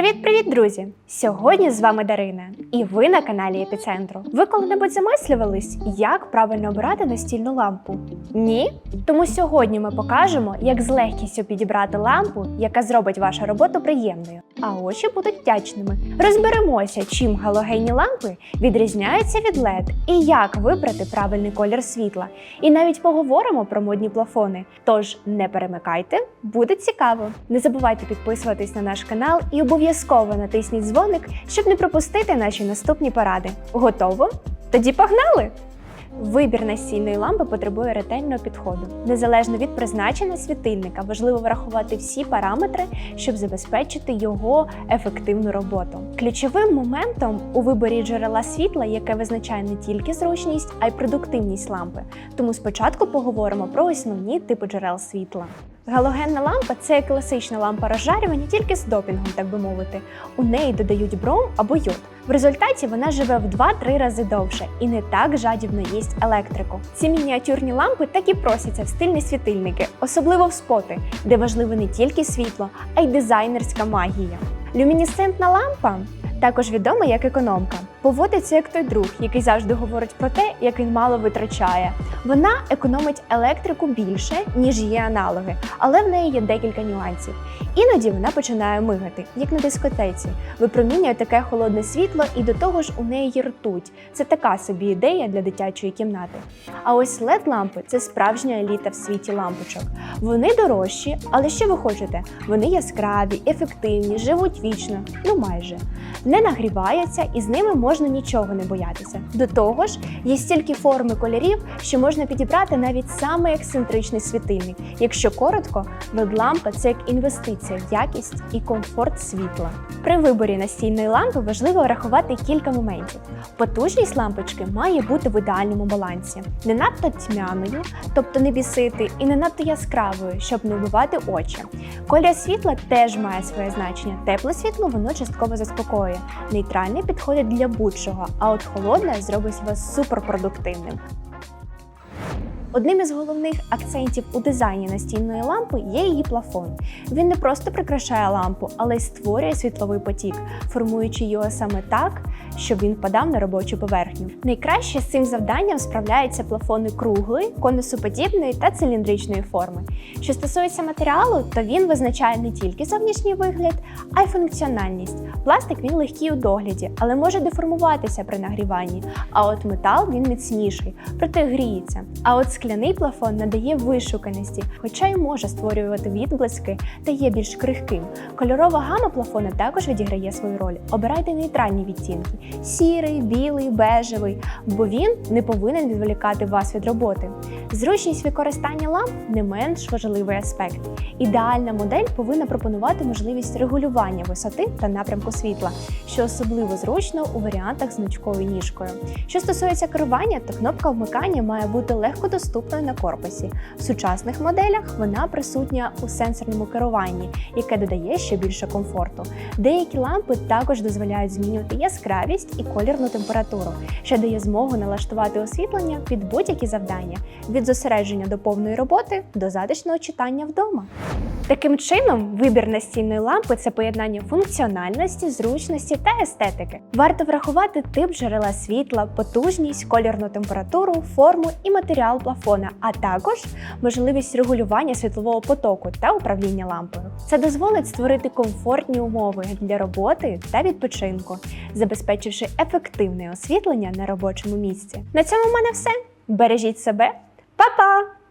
Привіт-привіт, друзі! Сьогодні з вами Дарина, і ви на каналі Епіцентру. Ви коли-небудь замислювались, як правильно обирати настільну лампу? Ні? Тому сьогодні ми покажемо, як з легкістю підібрати лампу, яка зробить вашу роботу приємною, а очі будуть вдячними. Розберемося, чим галогенні лампи відрізняються від LED і як вибрати правильний колір світла. І навіть поговоримо про модні плафони. Тож не перемикайте, буде цікаво. Не забувайте підписуватись на наш канал і обов'язково натисніть дзвоник, щоб не пропустити наші наступні поради. Готово? Тоді погнали! Вибір настільної лампи потребує ретельного підходу. Незалежно від призначення світильника, важливо врахувати всі параметри, щоб забезпечити його ефективну роботу. Ключовим моментом у виборі джерела світла, яке визначає не тільки зручність, а й продуктивність лампи. Тому спочатку поговоримо про основні типи джерел світла. Галогенна лампа це класична лампа розжарювання, тільки з допінгом, так би мовити. У неї додають бром або йод. В результаті вона живе в 2-3 рази довше і не так жадібно їсть електрику. Ці мініатюрні лампи так і просяться в стильні світильники, особливо в споти, де важливо не тільки світло, а й дизайнерська магія. Люмінесцентна лампа. Також відома як економка, поводиться як той друг, який завжди говорить про те, як він мало витрачає. Вона економить електрику більше, ніж її аналоги, але в неї є декілька нюансів. Іноді вона починає мигати, як на дискотеці, випромінює таке холодне світло, і до того ж у неї є ртуть. Це така собі ідея для дитячої кімнати. А ось led лампи це справжня еліта в світі лампочок. Вони дорожчі, але що ви хочете? Вони яскраві, ефективні, живуть вічно, ну майже не нагріваються і з ними можна нічого не боятися. До того ж, є стільки форм і кольорів, що можна підібрати навіть самий ексцентричний світильник. Якщо коротко, LED-лампа – це як інвестиція в якість і комфорт світла. При виборі настільної лампи важливо врахувати кілька моментів. Потужність лампочки має бути в ідеальному балансі, не надто тьмяною, тобто не бісити, і не надто яскравою, щоб не вбивати очі. Колір світла теж має своє значення. Тепле світло воно частково заспокоює. Нейтральне підходить для будь-чого, а от холодне зробить вас суперпродуктивним. Одним із головних акцентів у дизайні настільної лампи є її плафон. Він не просто прикрашає лампу, але й створює світловий потік, формуючи його саме так, щоб він впадав на робочу поверхню. Найкраще з цим завданням справляються плафони круглої, конусоподібної та циліндричної форми. Що стосується матеріалу, то він визначає не тільки зовнішній вигляд, а й функціональність. Пластик він легкий у догляді, але може деформуватися при нагріванні. А от метал він міцніший, проте гріється. А от скляний плафон надає вишуканості, хоча й може створювати відблиски та є більш крихким. Кольорова гама плафона також відіграє свою роль. Обирайте нейтральні відтінки: сірий, білий, бежевий, бо він не повинен відволікати вас від роботи. Зручність використання ламп не менш важливий аспект. Ідеальна модель повинна пропонувати можливість регулювання висоти та напрямку світла, що особливо зручно у варіантах з гнучкою ніжкою. Що стосується керування, то кнопка вмикання має бути легко доступною на корпусі. В сучасних моделях вона присутня у сенсорному керуванні, яке додає ще більше комфорту. Деякі лампи також дозволяють змінювати яскравість і колірну температуру, що дає змогу налаштувати освітлення під будь-які завдання від зосередження до повної роботи до затишного читання вдома. Таким чином, вибір настільної лампи це поєднання функціональності, зручності та естетики. Варто врахувати тип джерела світла, потужність, колірну температуру, форму і матеріал плафона, а також можливість регулювання світлового потоку та управління лампою. Це дозволить створити комфортні умови для роботи та відпочинку, забезпечивши ефективне освітлення на робочому місці. На цьому в мене все. Бережіть себе, Papá!